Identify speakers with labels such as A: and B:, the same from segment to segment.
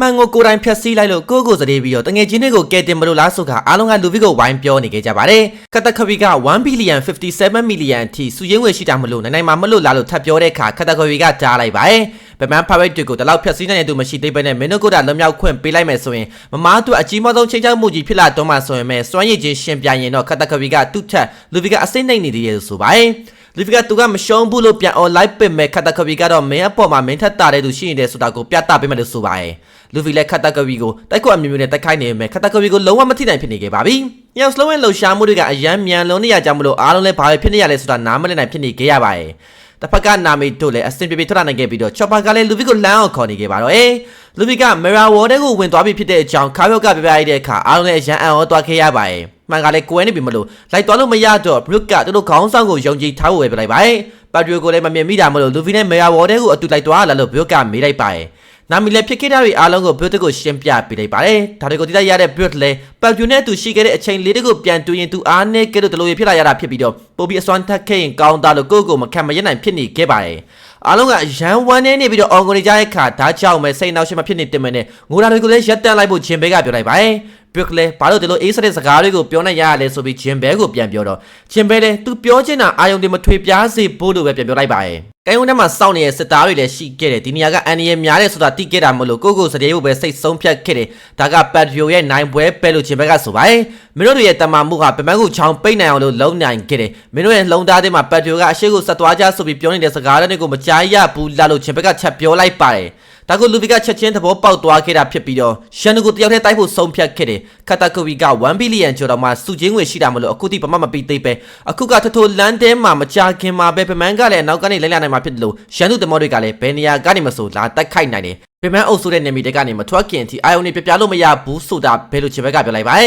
A: မှန်ကိုကိုယ်တိုင်ဖြတ်စည်းလိုက်လို့ကိုယ့်ကိုယ်စတေးပြီးတော့တငယ်ချင်းတွေကိုကယ်တင်မလို့လားဆိုကအားလုံးကလူဗီကိုဝိုင်းပြောနေကြကြပါတယ်ကတခဗီက1ဘီလီယံ57မီလီယံအထိစုရင်းငွေရှိတာမလို့နိုင်နိုင်မှာမလို့လားလို့ထပ်ပြောတဲ့အခါကတခဗီကကြားလိုက်ပါတယ်ဗမန်ဖာရိုက်တွေကိုတလောက်ဖြတ်စည်းနိုင်တဲ့သူမရှိသေးဘဲနဲ့မင်းတို့ကလွန်မြောက်ခွင့်ပေးလိုက်မယ်ဆိုရင်မမားတို့အကြီးမဆုံးချိန်ချမှုကြီးဖြစ်လာတော့မှဆိုရင်မဲ့စွမ်းရည်ချင်းရှင်ပြိုင်ရင်တော့ကတခဗီကသူ့ထက်လူဗီကအစိမ့်နိုင်နေသေးတယ်ဆိုပါတယ်လူဗီကသူကမရှုံးဘူးလို့ပြန် online ပစ်မဲ့ခတ်တကဗီကတော့မင်းအပေါ်မှာမင်းထက်တာတဲ့သူရှိနေတယ်ဆိုတာကိုပြသပေးမယ်လို့ဆိုပါတယ် လူဗီလည်းခတ်တကဗီကိုတိုက်ခွအမျိုးမျိုးနဲ့တိုက်ခိုက်နေမဲ့ခတ်တကဗီကိုလုံးဝမထိနိုင်ဖြစ်နေခဲ့ပါပြီ။ညောင်စလုံးရဲ့လှူရှားမှုတွေကအယမ်းမြန်လုံးနေရကြမလို့အားလုံးလည်းဘာပဲဖြစ်နေရလဲဆိုတာနားမလည်နိုင်ဖြစ်နေခဲ့ရပါတယ်။တစ်ဖက်ကနာမီတို့လည်းအဆင်ပြေပြေထွက်လာနိုင်ခဲ့ပြီးတော့ချော့ပါကလည်းလူဗီကိုလမ်းအောင်ခေါ်နေခဲ့ပါတော့အေးလူဗီကမီရာဝေါ်တဲ့ကိုဝင်သွားပြီဖြစ်တဲ့အကြောင်းခါပြော့ကပြပြရတဲ့အခါအားလုံးလည်းအယမ်းအံ့ဩသွားခဲ့ရပါတယ်။မှန်ကလည်းကွဲနေပြီမလို့လိုက်သွားလို့မရတော့ဘရုတ်ကသူတို့ခေါင်းဆောင်ကိုယုံကြည်ထားဖို့ပဲပြလိုက်ပါတယ်။ပါဒရီကိုလည်းမမြင်မိတာမလို့လူဗီနဲ့မီရာဝေါ်တဲ့ကိုအတူလိုက်သွားလာလို့ဘရုတ်ကမေးလိုက်ပါတယ်။ နာမီလည်းဖြစ်ခဲ့တာတွေအားလုံးကိုဘရုတ်ကိုရှင်းပြပေးလိုက်ပါတယ်။ဒါတွေကိုသိလိုက်ရတဲ့ဘရုတ်လည်းပတ်ပြူနဲ့သူရှိခဲ့တဲ့အချိန်လေးတကိုပြန်တူရင်သူအားနဲ့ကဲလို့တလို့ရဖြစ်လာရတာဖြစ်ပြီးတော့ပိုပြီးအစွမ်းထက်ခဲ့ရင်ကောင်းသားလို့ကိုယ့်ကိုမခံမရနိုင်ဖြစ်နေခဲ့ပါတယ်။အားလုံးကရန်ဝမ်းနေနေပြီးတော့အော်ဂိုနေကြတဲ့ခါဒါကြောင့်ပဲစိတ်နှောက်ရှက်မဖြစ်နေတင်မယ်နဲ့ငိုတာတွေကိုလည်းရက်တန့်လိုက်ဖို့ဂျင်ဘဲကပြောလိုက်ပါတယ်။ ဘရစ်လည်းဘာလို့ဒီလိုအေးစတဲ့စကားတွေကိုပြောနေရရလဲဆိုပြီးဂျင်ဘဲကိုပြန်ပြောတော့ဂျင်ဘဲလည်းသူပြောချင်တာအာယုံတွေမထွေပြားစေဖို့လို့ပဲပြန်ပြောလိုက်ပါတယ်။ကိုင်းဝန်းထဲမှာစောင့်နေတဲ့စစ်သားတွေလည်းရှိခဲ့တယ်ဒီနေရာကအန်ရီရဲ့များတယ်ဆိုတာသိခဲ့တာမလို့ကိုကိုစတဲ့ဖို့ပဲစိတ်ဆုံးဖြတ်ခဲ့တယ်ဒါကပတ်ပြိုရဲ့နိုင်ပွဲပဲလို့ဂျင်ဘဲကဆိုပါတယ်မင်းတို့ရဲ့တမန်မှုကဗမန်ကိုချောင်းပိတ်နိုင်အောင်လို့လုံနိုင်ခဲ့တယ်မင်းတို့ရဲ့လုံသားတွေမှာပတ်ပြိုကအရှိကိုဆက်သွားကြဆိုပြီးပြောနေတဲ့စကားတွေကိုမကြားရဘူးလားလို့ဂျင်ဘဲကချက်ပြောလိုက်ပါတယ် ဒါကိုလူဗီကချက်ချင်းသဘောပေါက်သွားခဲ့တာဖြစ်ပြီးတော့ရှန်နူကိုတယောက်တည်းတိုက်ဖို့ဆုံးဖြတ်ခဲ့တယ်ခတ်တကူဗီက1ဘီလီယံကျော်တော့မှစုချင်းငွေရှိတာမလို့အခုတိပမမပြီးသေးပဲအခုကထထိုလန်တဲမှာမကြခင်မှာပဲပမန်ကလည်းနောက်ကနေလိုက်လာနိုင်မှာဖြစ်တယ်လို့ရှန်နူတမောတွေကလည်းဘယ်နေရာကနေမဆိုလာတိုက်ခိုက်နိုင်တယ် ပမန်အုပ်စုတဲ့နေမီတက်ကနေမထွက်ခင်အထိအာယုန်နေပြပြလို့မရဘူးဆိုတာဘယ်လိုချင်ဘက်ကပြောလိုက်ပါ့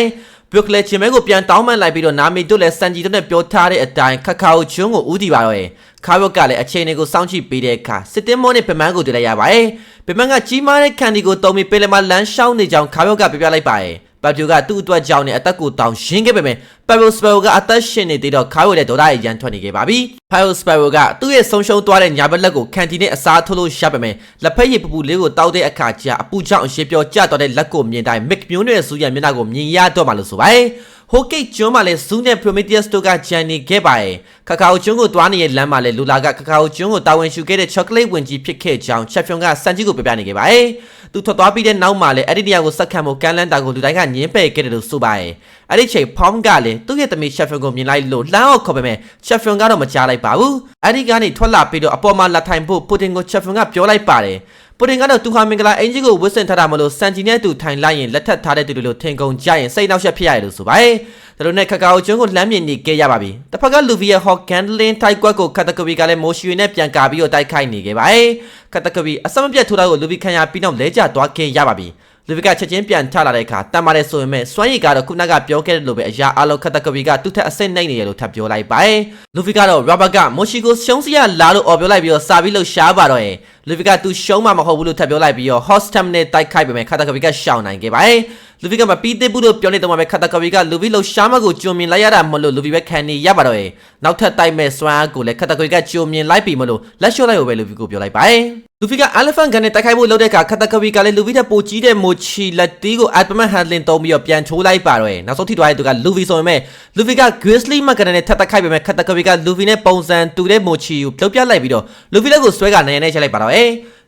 A: ဘရုတ်လည်းချင်းမဲကိုပြန်တောင်းပန်လိုက်ပြီးတော့နာမီတို့လည်းစန်ဂျီတို့နဲ့ပြောထားတဲ့အတိုင်းခခါအိုကျွန်းကိုဦးတည်ပါတော့ရဲ့ခါဘတ်ကလည်းအချိန်တွေကိုစောင့်ကြည့်ပေးတဲ့အခါစစ်တင်မောနဲ့ပမန်ကိုတွေ့လိုက်ရပါတယ်ပမန်ကကြီးမားတဲ့ကန်ဒီကိုတုံးပြီးပင်လယ်မှာလမ်းရှောင်းနေကြောင်းခါဘတ်ကပြပြလိုက်ပါတယ် ပတ်ပြိုကသူ့အတွက်ကြောင့်နဲ့အသက်ကိုတောင်ရှင်းခဲ့ပေမဲ့ပယ်ရိုစပယ်ကအသက်ရှင်နေသေးတော့ခါဝဲတဲ့ဒေါသရဲ့ရန်ထွက်နေခဲ့ပါပြီ။ပယ်ရိုစပယ်ကသူ့ရဲ့ဆုံးရှုံးသွားတဲ့ညာဘက်လက်ကိုကန်တီနဲ့အစားထိုးလို့ရပေမဲ့လက်ဖက်ရည်ပပူလေးကိုတောက်တဲ့အခါကျအပူကြောင့်အရှိပြောကျသွားတဲ့လက်ကိုမြင်တိုင်းမစ်မျိုးနဲ့စူးရမျက်နှာကိုမြင်ရတော့မှလို့ဆိုပါတယ်။ဟိုကိတ်ကျွန်းမှာလည်းဇူးနဲ့ Prometheus တို့ကဂျန်နေခဲ့ပါတယ်။ခါကာအိုကျွန်းကိုတွားနေတဲ့လမ်းမှာလည်းလူလာကခါကာအိုကျွန်းကိုတာဝန်ယူခဲ့တဲ့ chocolate ဝင်ကြီးဖြစ်ခဲ့ကြောင်းချက်ဖြုံကစန်ကြီးကိုပြပြနေခဲ့ပါတယ်။ သူထွက်သွားပြီးတဲ့နောက်မှာလည်းအဲ့ဒီနေရာကိုစက်ခံဖို့ကမ်းလန်းတာကိုလူတိုင်းကညင်းပယ်ခဲ့တယ်လို့ဆိုပါတယ်။အဲ့ဒီချိန်ဖောင်းကလည်းသူ့ရဲ့သမီးချက်ဖြုံကိုမြင်လိုက်လို့လှမ်းအောင်ခေါ်ပေမဲ့ချက်ဖြုံကတော့မကြားလိုက်ပါဘူး။အဲ့ဒီကနေထွက်လာပြီးတော့အပေါ်မှာလက်ထိုင်ဖို့ပူတင်ကိုချက်ဖြုံကပြောလိုက်ပါတယ်။ ပူတင်ကတော့သူဟာမင်္ဂလာအင်ဂျီကိုဝစ်စင်ထားတာမလို့စန်ဂျီနဲ့သူထိုင်လိုက်ရင်လက်ထပ်ထားတဲ့သူတွေလိုထင်ကုန်ကြရင်စိတ်နှောက်ယှက်ဖြစ်ရတယ်လို့ဆိုပါတယ်။ဒါလိုနဲ့ခကာအိုကျွန်းကိုလှမ်းမြင်နေခဲ့ရပါပြီ။တစ်ဖက်ကလူဗီရဲ့ဟော့ကန်လင်းထိုက်ကွက်ကိုခတ်တကဗီကလည်းမိုရှူနဲ့ပြန်ကာပြီးတော့တိုက်ခိုက်နေခဲ့ပါတယ်။ခတ်တကဗီအစမပြတ်ထိုးတာကိုလူဗီခံရပြီးတော့လဲကျသွားခဲ့ရပါပြီ။ လူဗီကချက်ချင်းပြန်ထလာတဲ့အခါတမ်းပါတယ်ဆိုရင်မဲ့စွမ်းရည်ကတော့ခုနကပြောခဲ့တဲ့လိုပဲအရာအလုံးခတ်တကဗီကသူ့ထက်အဆင့်နှိမ့်နေရလို့ထပ်ပြောလိုက်ပါတယ်။လူဗီကတော့ရာဘာကမိုရှီကိုရှုံးစီရလာလို့អော်ပြောလိုက်ပြီးတော့စာပြီးလို့ရှားပါတော့ရဲ့လူဗီကသူရှုံးမှမဟုတ်ဘူးလို့ထပ်ပြောလိုက်ပြီးတော့ hostam နဲ့တိုက်ခိုက်ပေမဲ့ခတ်တကဗီကရှောင်နိုင်ခဲ့ပါတယ်။ လူဗီကမပြီးသေးဘူးလို့ပြောနေတော့မှပဲခတ်တကဗီကလူဗီလို့ရှားမကိုကြုံမြင်လိုက်ရတာမလို့လူဗီပဲခံနေရပါတော့ရဲ့နောက်ထပ်တိုက်မဲ့စွမ်းအားကိုလည်းခတ်တကဗီကကြုံမြင်လိုက်ပြီမလို့လက်လျှော့လိုက်ဖို့ပဲလူဗီကိုပြောလိုက်ပါတယ်။လူဖီက elephant gun နဲ့တိုက်ခိုက်ဖို့လုပ်တဲ့အခါခတ်တကဗီကလည်းလူဖီထက်ပိုကြီးတဲ့မိုချီလက်တီးကို adamant handling သုံးပြီးတော့ပြန်ချိုးလိုက်ပါတော့နောက်ဆုံးထိသွားတဲ့သူကလူဖီဆိုပေမဲ့လူဖီက grizzly မကန်နဲ့ထပ်တိုက်ခိုက်ပေမဲ့ခတ်တကဗီကလူဖီနဲ့ပုံစံတူတဲ့မိုချီကိုပြုတ်ပြလိုက်ပြီးတော့လူဖီလက်ကိုဆွဲကနိုင်နေချိလိုက်ပါတော့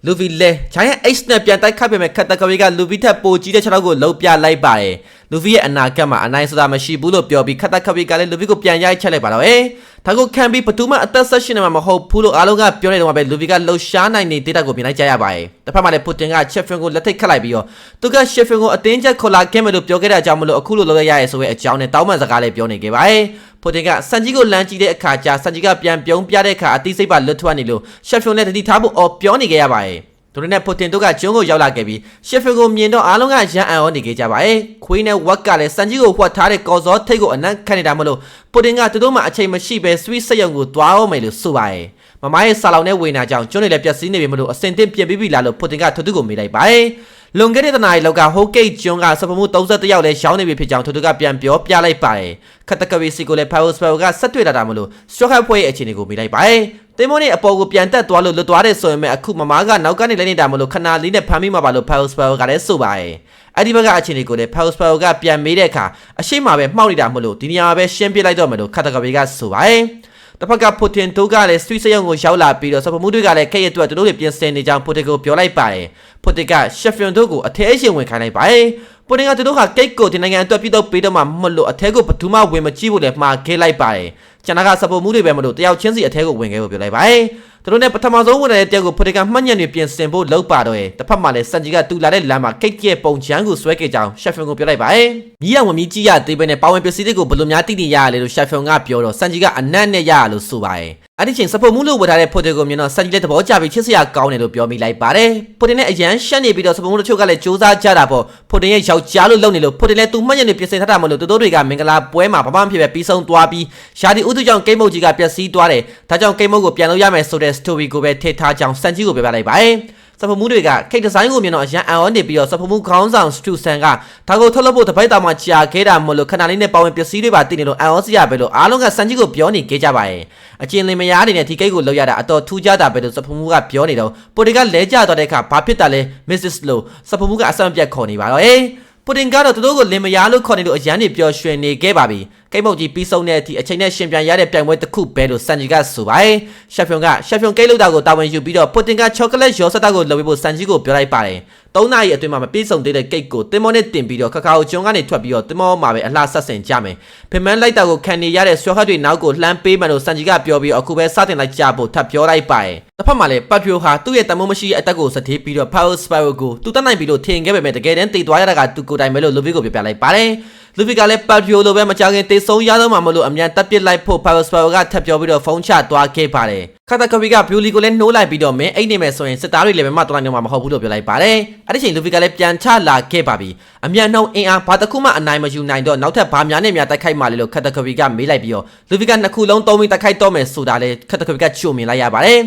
A: လူဖီလဲ giant ace နဲ့ပြန်တိုက်ခိုက်ပေမဲ့ခတ်တကဗီကလူဖီထက်ပိုကြီးတဲ့ခြေထောက်ကိုလှုပ်ပြလိုက်ပါတယ်လူဖီရဲ့အနာဂတ်မှာအနိုင်ဆိုတာမရှိဘူးလို့ပြောပြီးခတ်တကဗီကလည်းလူဖီကိုပြန်ရိုက်ချက်လိုက်ပါတော့ ဒါကိုခံပြီးဘသူမှအသက်ဆက်ရှင်နေမှာမဟုတ်ဘူးလို့အားလုံးကပြောနေတော့ပဲလူဗီကလှုပ်ရှားနိုင်နေတဲ့တာကိုမြင်လိုက်ကြရပါတယ်။တစ်ဖက်မှာလည်းပူတင်ကချက်ဖင်ကိုလက်ထိတ်ခတ်လိုက်ပြီးတော့သူကရှက်ဖင်ကိုအတင်းချက်ခေါ်လာခဲ့မယ်လို့ပြောခဲ့တဲ့အကြောင်းမလို့အခုလိုလုပ်ရရဲဆိုတဲ့အကြောင်းနဲ့တောင်းပန်စကားလည်းပြောနေခဲ့ပါတယ်။ပူတင်ကစန်ကြီးကိုလမ်းကြည့်တဲ့အခါကျစန်ကြီးကပြန်ပြုံးပြတဲ့အခါအသိစိတ်ပါလွတ်ထွက်နေလို့ရှက်ဖင်နဲ့တတိထားဖို့အော်ပြောနေခဲ့ရပါတယ်။ သူတို့နဲ့ပူတင်တို့ကကျွန်းကိုရောက်လာခဲ့ပြီးရှက်ဖီကိုမြင်တော့အားလုံးကရန်အံ့ဩနေကြကြပါရဲ့ခွေးနဲ့ဝက်ကလည်းစန်ကြီးကိုဖွက်ထားတဲ့ကော်စောထိတ်ကိုအနံ့ခတ်နေတာမလို့ပူတင်ကသူတို့မှအချိန်မရှိပဲဆွီးစက်ရုံကိုတွားအောင်မယ်လို့ဆိုပါရဲ့မမရဲ့ဆာလောင်နဲ့ဝေနာကြောင့်ကျွန်းတွေလည်းပျက်စီးနေပြီမလို့အစင်တင်ပြင်ပြီးပြီလားလို့ပူတင်ကသူတို့ကိုမေးလိုက်ပါရဲ့လွန်ခဲ့တဲ့တနားရီလောက်ကဟိုကိတ်ကျွန်းကစပမှု31ရောက်လဲရှောင်းနေပြီဖြစ်ကြောင်းသူတို့ကပြန်ပြောပြလိုက်ပါတယ်ခတ်တကဝီစီကိုလည်းဖိုင်စပယ်ကဆက်တွေ့လာတာမလို့စ troke ဖွဲ့ရဲ့အခြေအနေကိုမေးလိုက်ပါတယ် တင်မောနဲ့အပေါ်ကိုပြန်တက်သွားလို့လွတ်သွားတယ်ဆိုရင်မဲ့အခုမမားကနောက်ကနေလိုက်နေတာမလို့ခဏလေးနဲ့ဖမ်းမိမှာပါလို့ Pulse Power ကလည်းဆိုပါတယ်အဲ့ဒီဘက်ကအချိန်လေးကိုလည်း Pulse Power ကပြန်မေးတဲ့အခါအရှိမပဲမှောက်နေတာမလို့ဒီနေရာမှာပဲရှင်းပြလိုက်တော့မယ်လို့ခတ်တကဘေကဆိုပါတယ်တစ်ဖက်ကပူတင်တို့ကလည်းစတွီစရုံကိုရောက်လာပြီးတော့စပမှုတွေကလည်းခက်ရအတွက်သူတို့တွေပြင်ဆင်နေကြောင်းပူတင်ကိုပြောလိုက်ပါတယ်ပူတင်ကရှက်ဖျွန်တို့ကိုအထဲအရှင်ဝင်ခိုင်းလိုက်ပါတယ်ပူတင်ကသူတို့ဟာကိတ်ကိုဒီနိုင်ငံအတွက်ပြည်တော့ပေးတော့မှမလို့အထဲကိုဘယ်သူမှဝင်မကြည့်ဘူးလေမှားခဲ့လိုက်ပါတယ် ကျွန်တော်ကစပမှုတွေပဲမလို့တယောက်ချင်းစီအထဲကိုဝင်ခဲ့ဖို့ပြောလိုက်ပါတယ် သူတို့နဲ့ပထမဆုံးဝင်တဲ့တယောက်ကိုပူတင်ကမှတ်ညံ့တွေပြင်ဆင်ဖို့လုပ်ပါတော့ရဲ့တစ်ဖက်မှာလည်းစန်ဂျီကတူလာတဲ့လမ်းမှာကိတ်ရဲ့ပုံချမ်းကိုဆွဲခဲ့ကြောင်းရှက်ဖျွန်ကိုပြောလိုက်ပါတယ်မြည်ရဝင်မြည်ကြည့်ရသေးပဲနဲ့ပါဝင်ပစ္စည်းတွေကိုဘယ်လိုများတည်တည်ရရလဲလို့ရှက်ဖျွန်ကပြောတော့စန်ဂျီကအနက်နဲ့ရရလို့ဆိုပါတယ်အဲ့ဒီချိန်စပေါ်မှုလို့ဝတ်ထားတဲ့ဖိုတိုကိုမြင်တော့စန်ဂျီလည်းသဘောကျပြီးချစ်စရာကောင်းတယ်လို့ပြောမိလိုက်ပါတယ်ဖိုတင်နဲ့အရန်ရှက်နေပြီးတော့စပေါ်မှုတို့ချို့ကလည်းစူးစမ်းကြတာပေါ့ဖိုတင်ရဲ့ယောက်ျားလို့လုပ်နေလို့ဖိုတင်လည်းသူမှတ်ညံ့နေပြင်ဆင်ထားတာမလို့သူတို့တွေကမင်္ဂလာပွဲမှာဘာမှမဖြစ်ပဲပြီးဆုံးသွားပြီးယာဒီဥတုကြောင့်ကိတ်မုတ်ကြီးကပျက်စီးသွားတယ်ဒါကြောင့်ကိတ်မုတ်ကိုပြန်လို့ရမယ်ဆိုတဲ့ story ကိုပဲထည့်ထားကြောင်းစန်ဂျီကိုပြောပြလိုက်ပါတယ်စဖမှုတွေကခိတ်ဒီဇိုင်းကိုမြင်တော့အရန်အံ့ဩနေပြီးတော့စဖမှုခေါင်းဆောင်စတူဆန်ကဒါကိုထုတ်လုပ်ဖို့တပိုက်တောင်မှကြာခဲ့တာမလို့ခဏလေးနဲ့ပါဝင်ပစ္စည်းတွေပါတည်နေလို့အံ့ဩစရာပဲလို့အားလုံးကစန်ကြီးကိုပြောနေခဲ့ကြပါရဲ့အကျဉ်းလင်မယားတွေနဲ့ဒီကိတ်ကိုလောက်ရတာအတော်ထူးခြားတာပဲလို့စဖမှုကပြောနေတော့ပိုတီကလဲကျသွားတဲ့အခါဘာဖြစ်တာလဲ Mrs. Low စဖမှုကအဆန့်ပြတ်ခေါ်နေပါတော့ဟေးပူတင်ကတော့သူတို့ကိုလင်မယားလို့ခေါ်နေလို့အရန်နေပျော်ရွှင်နေခဲ့ပါပြီ ကိတ်မုတ်ကြီးပြီးဆုံးတဲ့အထိအချိန်နဲ့ရှင်ပြန်ရတဲ့ပြိုင်ပွဲတစ်ခုပဲလို့စန်ဂျီကဆိုပါတယ်ရှက်ဖျွန်ကရှက်ဖျွန်ကိတ်လောက်တာကိုတာဝန်ယူပြီးတော့ပူတင်ကချောကလက်ရောစတာကိုလုပ်ပေးဖို့စန်ဂျီကိုပြောလိုက်ပါတယ် ၃နာရီအတွင်းမှာမပြေဆုံးသေးတဲ့ကိတ်ကိုတင်မောနဲ့တင်ပြီးတော့ခကာကိုကျွန်းကနေထွက်ပြီးတော့တင်မောမှာပဲအလှဆက်ဆင်ကြမယ်ဖင်မန်းလိုက်တာကိုခံနေရတဲ့ဆွဲဟတ်တွေနောက်ကိုလှမ်းပေးမှလို့စန်ဂျီကပြောပြီးအခုပဲစတင်လိုက်ကြဖို့ထပ်ပြောလိုက်ပါတယ်တစ်ဖက်မှာလည်းပတ်ပြိုဟာသူ့ရဲ့တမုံမရှိတဲ့အတက်ကိုစတေးပြီးတော့ Power Spiral ကိုသူတက်နိုင်ပြီးလို့ထင်ခဲ့ပေမဲ့တကယ်တမ်းတည်သွားရတာကသူကိုယ်တိုင်ပဲလို့လူဗီကိုပြပြလိုက်ပါတယ်လူဗီကလည်းပတ်ပြိုလိုပဲမကြခင်တေဆုံးရတော့မှမလို့အမြန်တက်ပစ်လိုက်ဖို့ Power Spiral ကထပ်ပြောပြီးတော့ဖုန်းချသွားခဲ့ပါတယ်ခတာကဗီကဘျူလီကိုလည်းနှိုးလိုက်ပြီးတော့မင်းအိတ်နေမယ်ဆိုရင်စစ်သားတွေလည်းမမတော်နိုင်တော့မှာမဟုတ်ဘူးလို့ပြောလိုက်ပါတယ်အဲ့ဒီချိန်လူဗီကလည်းပြန်ချလာခဲ့ပါပြီအမြန်နှုံအင်အားဘာတစ်ခုမှအနိုင်မယူနိုင်တော့နောက်ထပ်ဘာများနဲ့များတိုက်ခိုက်မှလဲလို့ခတာကဗီကမေးလိုက်ပြီးတော့လူဗီကနှစ်ခုလုံးသုံးပြီးတိုက်ခိုက်တော့မယ်ဆိုတာလေခတာကဗီကချိုမြင်လိုက်ရပါတယ်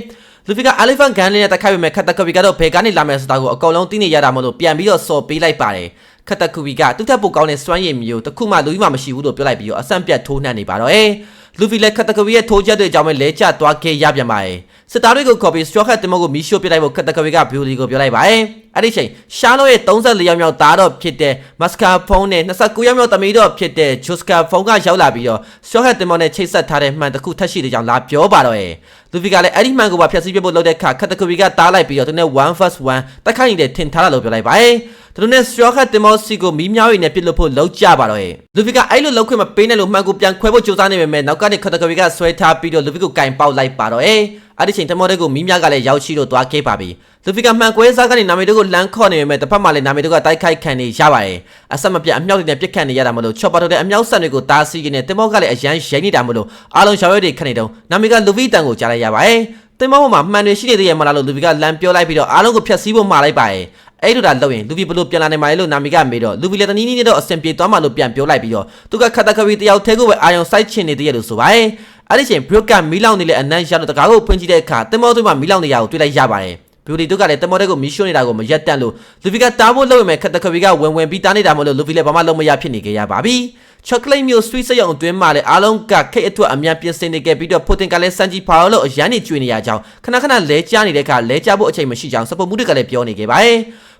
A: လူဖီက elephant gun လေးနဲ့တက်ခိုက်ပေမဲ့ခတ်တကဗီကတော့ဘယ်ကနေလာမယ်ဆိုတာကိုအကုန်လုံးသိနေရတာမလို့ပြန်ပြီးတော့စော်ပေးလိုက်ပါတယ်ခတ်တကဗီကသူ့ထက်ပိုကောင်းတဲ့စွမ်းရည်မျိုးတစ်ခုမှလူကြီးမှမရှိဘူးလို့ပြောလိုက်ပြီးတော့အဆန့်ပြတ်ထိုးနှံ့နေပါတော့အေး လူဖီလည်းခတ်တကဗီရဲ့ထိုးချက်တွေကြောင့်ပဲလဲကျသွားခဲ့ရပြန်ပါတယ်စစ်သားတွေကိုခေါ်ပြီးစတောခတ်တင်မကိုမီရှို့ပစ်လိုက်ဖို့ခတ်တကဗီကဘျူလီကိုပြောလိုက်ပါတယ် အဲ့ဒီချိန်ရှားလို့ရဲ့34ရောက်မြောက်သားတော့ဖြစ်တဲ့မတ်စကာဖုန်းနဲ့29ရောက်မြောက်သမီးတော့ဖြစ်တဲ့ဂျိုစကာဖုန်းကရောက်လာပြီးတော့စတောခတ်တင်မနဲ့ချိတ်ဆက်ထားတဲ့မှန်တစ်ခုထက်ရှိတဲ့ကြောင့်လာပြောပါတော့ရဲ့လူဖီကလည်းအဲ့ဒီမှန်ကိုပါဖျက်ဆီးပြဖို့လုပ်တဲ့အခါခတ်တကဗီကတားလိုက်ပြီးတော့သူနဲ့1 first 1တိုက်ခိုက်နေတဲ့ထင်ထားတာလို့ပြောလိုက်ပါတယ်သူတို့နဲ့စတောခတ်တင်မစီကိုမီးမြောင်းရည်နဲ့ပြစ်လို့ဖို့လောက်ကြပါတော့ရဲ့လူဖီကအဲ့လိုလောက်ခွင့်မပေးနဲ့လို့မှန်ကိုပြန်ခွဲဖို့ကြိုးစားနေပေမဲ့နောက်ကနေခတ်တကဗီကဆွဲထားပြီးတော့လူဖီကိုကင်ပေါက်လိုက်ပါတော့ရဲ့အဲ့ဒီချိန်တမောတဲ့ကိုမီးမြကလည်းရောက်ရှိလို့သွားခဲ့ပါပြီ လူဖီကမှန်ကွဲစားကနေနာမည်တို့ကိုလမ်းခေါ်နေပေမဲ့တစ်ဖက်မှာလည်းနာမည်တို့ကတိုက်ခိုက်ခံနေရပါတယ်အဆက်မပြတ်အမြောက်တွေနဲ့ပြစ်ခတ်နေရတာမလို့ချော့ပါတော့တဲ့အမြောက်ဆန်တွေကိုတားဆီးနေတင်မောကလည်းအရန်ရိမ့်နေတာမလို့အားလုံးရှောင်ရွက်တွေခတ်နေတော့နာမည်ကလူဖီတန်ကိုကြားလိုက်ရပါတယ်တင်မောပေါ်မှာမှန်တွေရှိနေသေးရဲ့မလားလို့လူဖီကလမ်းပြောလိုက်ပြီးတော့အားလုံးကိုဖျက်ဆီးဖို့မှာလိုက်ပါတယ်အဲ့လိုဒါလုပ်ရင်လူဗီဘလို့ပြန်လာနိုင်မှာလေလို့နာမီကမေးတော့လူဗီလည်းတနည်းနည်းနဲ့တော့အဆင်ပြေသွားမှလို့ပြန်ပြောလိုက်ပြီးတော့သူကခတ်တခဗီတယောက်တည်းကိုပဲအာယုံစိုက်ချင်နေသေးရဲ့လို့ဆိုပါတယ်အဲ့ဒီချိန်ဘရုတ်ကမီလောင်နေတဲ့အနမ်းရောက်တော့တကားကိုဖွင့်ကြည့်တဲ့အခါတင်မောသွင်းမှာမီလောင်နေရကိုတွေ့လိုက်ရပါတယ် ဘျူလီတို့ကလည်းတမောတဲ့ကိုမီရှိုးနေတာကိုမရက်တန့်လို့လူဗီကတားဖို့လုပ်ရမယ်ခတ်တခဗီကဝင်ဝင်ပြီးတားနေတာမလို့လူဗီလည်းဘာမှလုပ်မရဖြစ်နေကြရပါပြီချောကလက်မျိုး sweet စက်ရုံအတွင်းမှာလည်းအားလုံးကခိတ်အထွတ်အများပြင်ဆင်နေခဲ့ပြီးတော့ပိုတင်ကလည်းစန်ဂျီပါလို့အရန်နေကျွေနေရကြောင်းခဏခဏလဲကျနေတဲ့အခါလဲကျဖို့အချိန်မရှိကြောင်းစပေါ်မှုတွေကလည်းပြောနေခဲ့ပါတယ်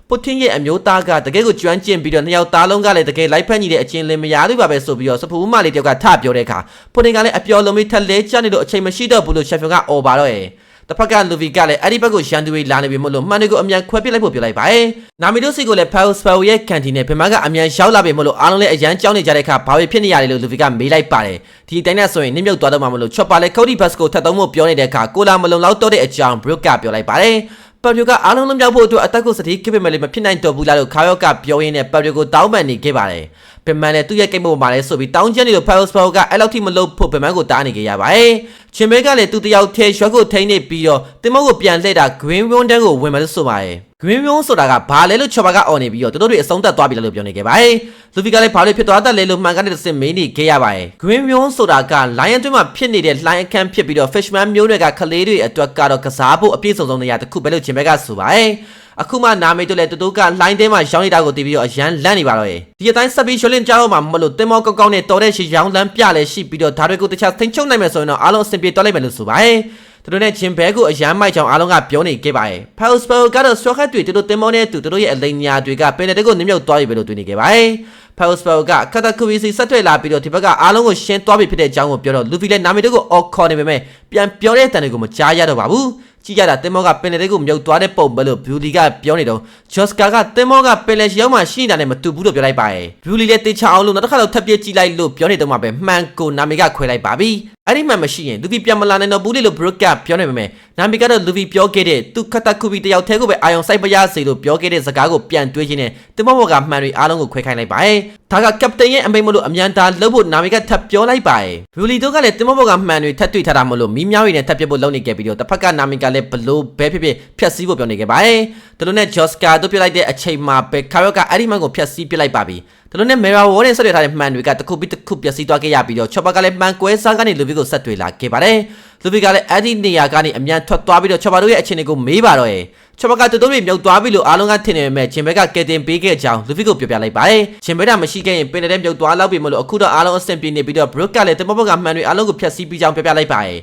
A: ပူတင်ရဲ့အမျိုးသားကတကယ်ကိုကျွမ်းကျင်ပြီးတော့နှစ်ယောက်သားလုံးကလည်းတကယ်လိုက်ဖက်ညီတဲ့အချင်းလင်မယားတွေပါပဲဆိုပြီးတော့စပူးမလေးတယောက်ကထပြောတဲ့အခါပူတင်ကလည်းအပျော်လုံးပြီးထက်လဲကျနေလို့အချိန်မရှိတော့ဘူးလို့ရှက်ဖျွန်ကအော်ပါတော့ရဲ့ တစ်ဖက်ကလူဗီကလည်းအဲ့ဒီဘက်ကိုရန်သူတွေလာနေပြီမို့လို့မှန်တွေကိုအမြန်ခွဲပစ်လိုက်ဖို့ပြောလိုက်ပါတယ်။နာမီတို့စီကိုလည်း Pulse Power ရဲ့ကန်တီနဲ့ဗမာကအမြန်ရောက်လာပြီမို့လို့အားလုံးလည်းအရန်ကြောင်းနေကြတဲ့အခါဘာဖြစ်ဖြစ်နေရလဲလို့လူဗီကမေးလိုက်ပါတယ်။ဒီတိုင်းနဲ့ဆိုရင်နင်းမြုပ်သွားတော့မှမလို့ချော့ပါလေ Cody Bus ကိုထပ်သုံးဖို့ပြောနေတဲ့အခါကိုလာမလုံလောက်တော့တဲ့အကြောင်း Brook ကပြောလိုက်ပါတယ်။ပတ်ပြိုကအားလုံးလုံးမြောက်ဖို့အတွက်အသက်ကိုစတိကိပမယ်လေမဖြစ်နိုင်တော့ဘူးလားလို့ခါရော့ကပြောရင်းနဲ့ပတ်ပြိုကိုတောင်းပန်နေခဲ့ပါတယ်။ ပင်မန်နဲ့သူ့ရဲ့ကိတ်မို့မှာလဲဆိုပြီးတောင်းကျမ်းနေလို့ Pulse Power ကအဲ့လောက်ထိမလုပ်ဖို့ပင်မန်ကိုတားနေကြရပါတယ်။ချင်းမဲကလည်းသူတယောက်ထဲရွှက်ကိုထိန်းနေပြီးတော့တင်မောကိုပြန်လှည့်တာ Green Won တန်းကိုဝင်မယ်လို့ဆိုပါတယ်။ Green Won ဆိုတာကဘာလဲလို့ချော်ပါကအော်နေပြီးတော့တို့တွေအဆုံးသတ်သွားပြီလို့ပြောနေခဲ့ပါတယ်။လူဗီကလည်းဘာလို့ဖြစ်သွားတတ်လဲလို့မှန်ကန်တဲ့စင်မင်းနေခဲ့ရပါတယ်။ Green Won ဆိုတာက Lion တွင်းမှာဖြစ်နေတဲ့လှိုင်းအခန်းဖြစ်ပြီးတော့ Fishman မျိုးတွေကကလေးတွေအတွက်ကတော့ကစားဖို့အပြည့်စုံဆုံးနေရာတစ်ခုပဲလို့ချင်းမဲကဆိုပါတယ်။အခုမှနာမေတို့လည်းတူတူကလိုင်းတဲမှာရောင်းနေတာကိုတည်ပြီးတော့အရန်လန့်နေပါတော့ရေဒီအတိုင်းဆက်ပြီးရွှေလင်းကြောက်မှမလို့တင်မောကောက်ကောက်နဲ့တော်တဲ့ရှီရောင်းလန်းပြလည်းရှိပြီးတော့ဒါတွေကိုတခြားသိမ့်ချုပ်နိုင်မယ်ဆိုရင်တော့အားလုံးအဆင်ပြေသွားလိမ့်မယ်လို့ဆိုပါတယ်သူတို့နဲ့ဂျင်ဘဲကိုအရန်မိုက်ချောင်အားလုံးကပြောနေခဲ့ပါတယ်ဖာဥစပယ်ကတော့ဆွဲခတ်တွေသူတို့တင်မောနဲ့သူတို့ရဲ့အလိန်ညာတွေကပင်တဲ့ကိုနင်းမြုပ်သွားပြီပဲလို့တွေ့နေခဲ့ပါတယ်ဖာဥစပယ်ကကတာကူဗီစီဆက်တွေ့လာပြီးတော့ဒီဘက်ကအားလုံးကိုရှင်းသွားပြီဖြစ်တဲ့အကြောင်းကိုပြောတော့လူဖီလည်းနာမည်တို့ကိုအော်ခေါ်နေပေမဲ့ပြန်ပြောတဲ့အတန်တွေကိုမကြားရတော့ပါဘူး ကြည့်ရတာတင်မောကပင်လယ်တွေကိုမြုပ်သွားတဲ့ပုံပဲလို့ဘျူလီကပြောနေတော့ဂျော့စကာကတင်မောကပင်လယ်ရောက်မှရှိနေတာနဲ့မတူဘူးလို့ပြောလိုက်ပါတယ်ဘျူလီလည်းတေချအောင်လို့နောက်တစ်ခါတော့ထပ်ပြကြည့်လိုက်လို့ပြောနေတော့မှပဲမှန်ကိုနာမည်ကခွဲလိုက်ပါပြီ အဲ့ဒီမှမရှိရင်လူဖီပြန်မလာနိုင်တော့ဘူးလေလို့ဘရုတ်ကပြောနေပေမဲ့နာမည်ကတော့လူဖီပြောခဲ့တဲ့သူခတ်တကူဘီတယောက်တည်းကိုပဲအာယုံစိုက်ပရစေလို့ပြောခဲ့တဲ့စကားကိုပြန်တွေးခြင်းနဲ့တင်မောဘောကမှန်တွေအားလုံးကိုခွဲခိုင်းလိုက်ပါတယ်ဒါကကပတိန်ရဲ့အမိန့်မလို့အမြန်တာလှုပ်ဖို့နာမည်ကထပ်ပြောလိုက်ပါတယ်ဘျူလီတို့ကလည်းတင်မောဘောကမှန်တွေထပ်တွေ့ထားတာမလို့မီးမြောင်းရည်နဲ့ထပ်ပြဖို့လုပ်နေခဲ့ပြီးတော့တစ်ဖက်ကနာမည်ကလည်းဘလို့ဘဲဖြစ်ဖြစ်ဖြတ်စည်းဖို့ပြောနေခဲ့ပါတယ်သူတို့နဲ့ဂျော့စကာတို့ပြလိုက်တဲ့အချိန်မှာပဲကာရော့ကအဲ့ဒီမှန်ကိုဖြတ်စည်းပြလိုက်ပါပြီ သူတို့နဲ့မေရာဝေါ်နဲ့ဆက်တွေ့ထားတဲ့မှန်တွေကတစ်ခုပြီးတစ်ခုပျက်စီးသွားခဲ့ရပြီးတော့ချော့ပါကလည်းမှန်ကွဲစားကနေလူဘီကိုဆက်တွေ့လာခဲ့ပါတယ်လူဘီကလည်းအဲ့ဒီနေရာကနေအမြန်ထွက်သွားပြီးတော့ချော့ပါတို့ရဲ့အခြေအနေကိုမေးပါတော့ရဲ့ချော့ပါကတူတူတွေမြုပ်သွားပြီလို့အားလုံးကထင်နေပေမဲ့ဂျင်ဘဲကကယ်တင်ပေးခဲ့ကြောင်းလူဘီကိုပြောပြလိုက်ပါတယ်ဂျင်ဘဲကမရှိခဲ့ရင်ပင်တဲ့မြုပ်သွားလောက်ပြီမလို့အခုတော့အားလုံးအဆင်ပြေနေပြီးတော့ဘရုတ်ကလည်းတမဘကမှန်တွေအားလုံးကိုဖျက်ဆီးပြီးကြောင်းပြောပြလိုက်ပါတယ်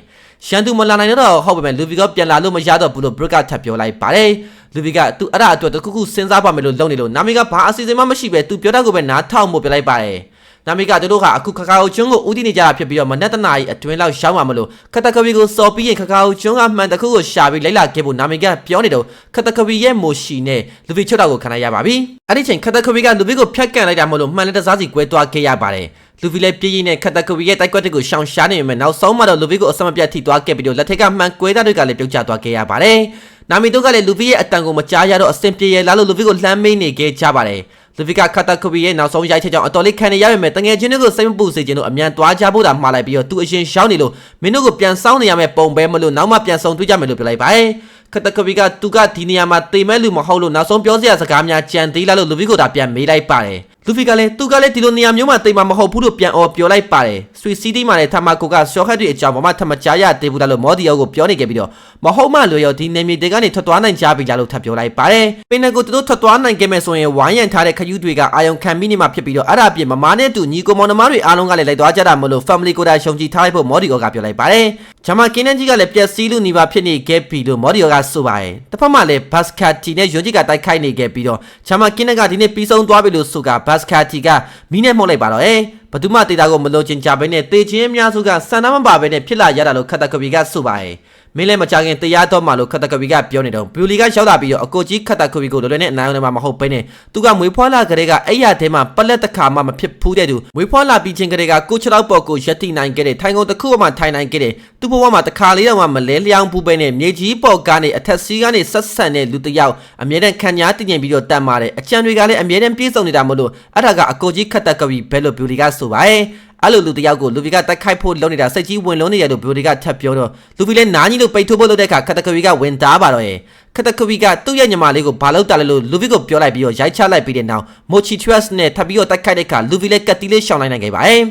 A: ရှန်သူမလာနိုင်တော့ဟုတ်ပေမဲ့လူဘီကပြန်လာလို့မရတော့ဘူးလို့ဘရုတ်ကထပ်ပြောလိုက်ပါတယ် လူဘီကသူအဲ့ဒါအတွက်တခုခုစဉ်းစားပါမယ်လို့လုပ်နေလို့နာမီကဘာအစီအစဉ်မှမရှိပဲသူပြောတတ်ကိုပဲနားထောင်ဖို့ပြလိုက်ပါတယ်နာမီကတို့တို့ဟာအခုခကာအိုကျွန်းကိုဦးတည်နေကြတာဖြစ်ပြီးတော့မနက်တနာရီအတွင်းလောက်ရှောင်းမှာမလို့ခတကဗီကိုစော်ပြီးရင်ခကာအိုကျွန်းကမှန်တခုကိုရှာပြီးလိုက်လာခဲ့ဖို့နာမီကပြောနေတော့ခတကဗီရဲ့မိုရှိနဲ့လူဘီချွတ်တာကိုခံရရပါပြီအဲ့ဒီချိန်ခတကဗီကလူဘီကိုဖြတ်ကန်လိုက်တာမလို့မှန်လက်တစားစီကွဲသွားခဲ့ရပါတယ်လူဗီလည်းပြည့်ရင်းနဲ့ခတ်တကဝီရဲ့တိုက်ကွက်တွေကိုရှောင်ရှားနေပေမဲ့နောက်ဆုံးမှတော့လူဗီကိုအစမပြတ်ထိသွားခဲ့ပြီးတော့လက်ထက်ကမှန်ကွဲသားတွေကလည်းပြုတ်ကျသွားခဲ့ရပါတယ်။ နာမီတို့ကလည်းလူဗီရဲ့အတန်ကိုမကြားရတော့အစင်ပြေရလာလို့လူဗီကိုလှမ်းမေးနေခဲ့ကြပါတယ်။လူဗီကခတ်တကဝီရဲ့နောက်ဆုံးရိုက်ချက်ကြောင့်အတော်လေးခံနေရပေမဲ့တငယ်ချင်းတွေကိုစိတ်မပူစေချင်လို့အမြန်သွားကြဖို့သာမှားလိုက်ပြီးတော့သူအရင်ရှောင်းနေလို့မင်းတို့ကိုပြန်ဆောင်နေရမယ့်ပုံပဲမလို့နောက်မှပြန်ဆောင်တွေ့ကြမယ်လို့ပြောလိုက်ပါတယ်။ခတကဗီကသူကဒီနေရာမှာတိမ်မဲ့လူမဟုတ်လို့နောက်ဆုံးပြောစရာစကားများကြံသေးလားလို့လူဗီကိုဒါပြန်မေးလိုက်ပါတယ် လူဖီကလည်းသူကလည်းဒီလိုနေရာမျိုးမှာတိမ်မှာမဟုတ်ဘူးလို့ပြန်អော်ပြောလိုက်ပါတယ်ဆွေစီးတီးမှာလည်းထမကိုကရှော့ခတ်တွေအကြောင်းဘာမှထမကြားရသေးဘူးလားလို့မော်ဒီယောကိုပြောနေခဲ့ပြီးတော့မဟုတ်မှလွယ်ရောဒီနေမြေတွေကနေထွက်သွားနိုင်ကြပြီလားလို့ထပ်ပြောလိုက်ပါတယ်ပင်နကိုသူတို့ထွက်သွားနိုင်ခဲ့မယ်ဆိုရင်ဝိုင်းရန်ထားတဲ့ခယူးတွေကအာယုံခံမိနေမှာဖြစ်ပြီးတော့အဲ့ဒါအပြင်မမားနဲ့တူညီကိုမောင်နှမတွေအားလုံးကလည်းလိုက်သွားကြတာမလို့ family ကိုတာရှုံကြည်ထားလိုက်ဖို့မော်ဒီယောကပြောလိုက်ပါတယ်ဂျမကင်းနန်ကြီးကလည်းပျက်စီးလူနေပါဖြစ်နေခဲ့ပြီလို့မော်ဒီယောကဆိုပါတယ်တစ်ဖက်မှာလည်းဘတ်စကတ်တီနဲ့ယွန်ဂျီကတိုက်ခိုက်နေခဲ့ပြီးတော့ဂျမကင်းနန်ကဒီနေ့ပြီးဆုံးသွားပြီလို့ဆိုကဘတ်စကတ်တီကမီးနဲ့မှုတ်လိုက်ပါတော့ဟဲ့ဘသူမှတေတာကိုမလို့ချင်ကြဘဲနဲ့တေချင်းအများစုကစံနာမပါဘဲနဲ့ဖြစ်လာရတာလို့ခတ်တကပီကဆိုပါရဲ့ မင်းလည်းမကြခင်တရားတော်မှလို့ခတ်တကပီကပြောနေတော့ဘျူလီကရောက်လာပြီးတော့အကိုကြီးခတ်တကပီကိုလိုလွယ်နဲ့အနိုင်အောင်မှာမဟုတ်ဘဲနဲ့သူကမွေးဖွားလာကလေးကအဲ့ရထဲမှာပလက်တခါမှမဖြစ်ဖူးတဲ့သူမွေးဖွားလာပြီးချင်းကလေးကကိုချလောက်ပေါ်ကိုရက်တိနိုင်ခဲ့တဲ့ထိုင်ကုန်တစ်ခုမှထိုင်နိုင်ခဲ့တဲ့သူ့ဘဝမှာတခါလေးတော့မှမလဲလျောင်းဘူးပဲနဲ့မြေကြီးပေါ်ကနေအထက်စီးကနေဆက်ဆန်တဲ့လူတစ်ယောက်အမြဲတမ်းခံညာတည်ငြိမ်ပြီးတော့တတ်ပါတယ်အကြံတွေကလည်းအမြဲတမ်းပြေးစုံနေတာမလို့အဲ့ဒါကအကိုကြီးခတ်တကပီဘဲလို့ဘျူလီကဆိုပါရဲ့ အဲ့လိုလူတယောက်ကိုလူဗီကတိုက်ခိုက်ဖို့လုပ်နေတာစိတ်ကြီးဝင်လုံးနေရလို့ဘိုဒီကထပ်ပြောတော့လူဗီလည်းနားကြီးလို့ပိတ်ထိုးဖို့လုပ်တဲ့အခါခတကဝီကဝင်သားပါတော့ရဲ့ခတကဝီကသူ့ရဲ့ညီမလေးကိုဘာလို့တာလဲလို့လူဗီကိုပြောလိုက်ပြီးတော့ရိုက်ချလိုက်ပြီးတဲ့နောက်မိုချီထရက်စ်နဲ့ထပ်ပြီးတော့တိုက်ခိုက်တဲ့အခါလူဗီလည်းကတ်တီးလေးရှောင်လိုက်နိုင်ခဲ့ပါရဲ့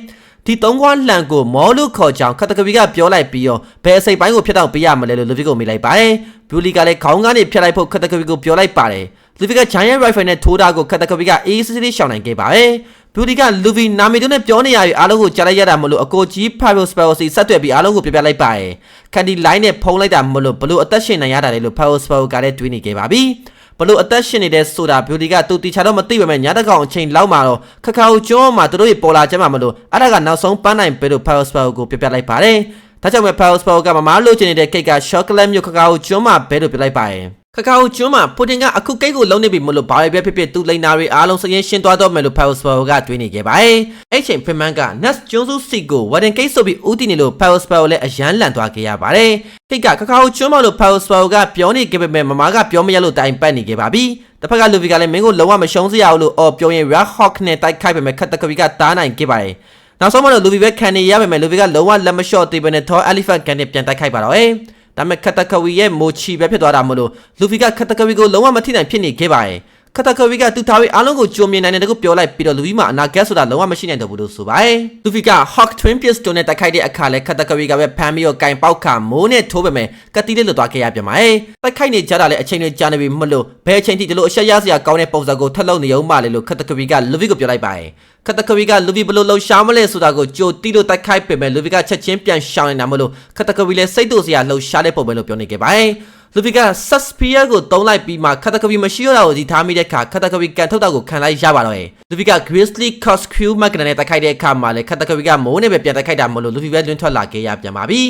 A: ဒီသုံးခွားလှန်ကိုမောလို့ခေါ်ကြောင်ခတကဝီကပြောလိုက်ပြီးတော့ဘယ်အစိပ်ပိုင်းကိုဖျက်တော့ပေးရမလဲလို့လူဗီကိုမေးလိုက်ပါတယ်ဘျူလီကလည်းခေါင်းကနေဖျက်လိုက်ဖို့ခတကဝီကိုပြောလိုက်ပါတယ်လူဗီက giant rifle နဲ့ထိုးတာကိုခတကဝီကအေးစစ်စစ်ရှောင်နိုင်ခဲ့ပါတယ် ဘျူဒီကလူဗီနာမီတို့နဲ့ပြောနေရပြီအားလုံးကိုကြားလိုက်ရတာမလို့အကိုကြီး Pyro Spell စီဆက်တွေ့ပြီးအားလုံးကိုပြပြလိုက်ပါရယ်ကန်ဒီ line နဲ့ဖုံးလိုက်တာမလို့ဘလို့အသက်ရှင်နိုင်ရတာလေလို့ Pyro Spell ကလည်းတွေးနေခဲ့ပါပြီဘလို့အသက်ရှင်နေတဲ့ဆိုတာဘျူဒီကသူတီချာတော့မသိပါမဲ့ညတကောင်အချိန်လောက်မှာတော့ခခါဦးကျွန်းမှာတို့ရဲ့ပေါ်လာချက်မှာမလို့အဲ့ဒါကနောက်ဆုံးပန်းနိုင်ပဲလို့ Pyro Spell ကိုပြပြလိုက်ပါတယ်ဒါကြောင့်ပဲ Pyro Spell ကမမလို့ချင်နေတဲ့ကိတ်က chocolate မျိုးခခါဦးကျွန်းမှာပဲလို့ပြလိုက်ပါရယ် ခကာအိုကျွန်းမှာပူတင်ကအခုကိတ်ကိုလုံးနေပြီမလို့ဘာပဲဖြစ်ဖြစ်သူလိန်နာတွေအားလုံးစရင်ရှင်းသွားတော့မယ်လို့ဖယ်စပါကတွေးနေခဲ့ပါတယ်။အဲ့ချိန်ဖင်မန်က Nest ကျွန်းစုစီကိုဝါဒန်ကိတ်ဆိုပြီးဦးတည်နေလို့ဖယ်စပါလည်းအရန်လန့်သွားခဲ့ရပါတယ်။ကိတ်ကခကာအိုကျွန်းမှာလို့ဖယ်စပါကပြောနေခဲ့ပေမဲ့မမကပြောမရလို့တိုင်ပတ်နေခဲ့ပါပြီ။တစ်ဖက်ကလူဗီကလည်းမင်းကိုလုံးဝမရှုံးစရာဘူးလို့အော်ပြောရင် Red Hawk နဲ့တိုက်ခိုက်ပေမဲ့ခတ်တကဗီကတားနိုင်ခဲ့ပါတယ်။နောက်ဆုံးမှတော့လူဗီပဲခံနေရပေမဲ့လူဗီကလုံးဝလက်မလျှော့သေးဘဲနဲ့ Thor Elephant ကန်နဲ့ပြန်တိုက်ခိုက်ပါတော့။ ဒါပေမဲ့ခတ်တကဝီရဲ့မိုချီပဲဖြစ်သွားတာမလို့လူဖီကခတ်တကဝီကိုလုံးဝမထိနိုင်ဖြစ်နေခဲ့ပါတယ် ခတ်တခဝီကသူသားဝေးအားလုံးကိုကြုံမြင်နိုင်တဲ့တကူပြောလိုက်ပြီးတော့လူကြီးမှာအနာဂတ်ဆိုတာလုံးဝမရှိနိုင်တော့ဘူးလို့ဆိုပါတယ်လူဖီက Hawk Twin Pistol နဲ့တိုက်ခိုက်တဲ့အခါလဲခတ်တခဝီကပဲဖမ်းပြီးတော့ကင်ပေါက်ခါမိုးနဲ့ထိုးပေမဲ့ကတိလေးလွတ်သွားခဲ့ရပြန်ပါတယ်တိုက်ခိုက်နေကြတာလဲအချိန်တွေကြာနေပြီမလို့ဘယ်အချိန်ထိဒီလိုအဆက်ရစရာကောင်းတဲ့ပုံစံကိုထပ်လုပ်နေအောင်မလဲလို့ခတ်တခဝီကလူဖီကိုပြောလိုက်ပါတယ်ခတ်တခဝီကလူဖီဘလို့လှူရှားမလဲဆိုတာကိုကြိုတီးလို့တိုက်ခိုက်ပေမဲ့လူဖီကချက်ချင်းပြန်ရှောင်နေတာမလို့ခတ်တခဝီလဲစိတ်တူစရာလှူရှားတဲ့ပုံပဲလို့ပြောနေခဲ့ပါတယ် လူဖီက Suspia ကိုတုံးလိုက်ပြီးမှခတ်တကဝီမရှိရတာကိုဒီထားမိတဲ့အခါခတ်တကဝီကန်ထုတ်တာကိုခံလိုက်ရပါတော့ရဲ့လူဖီက Grizzly Coscrew မကနနဲ့တိုက်ခိုက်တဲ့အခါမှာလည်းခတ်တကဝီကမိုးနဲ့ပဲပြန်တိုက်ခိုက်တာမလို့လူဖီပဲလွင့်ထွက်လာခဲ့ရပြန်ပါပြီ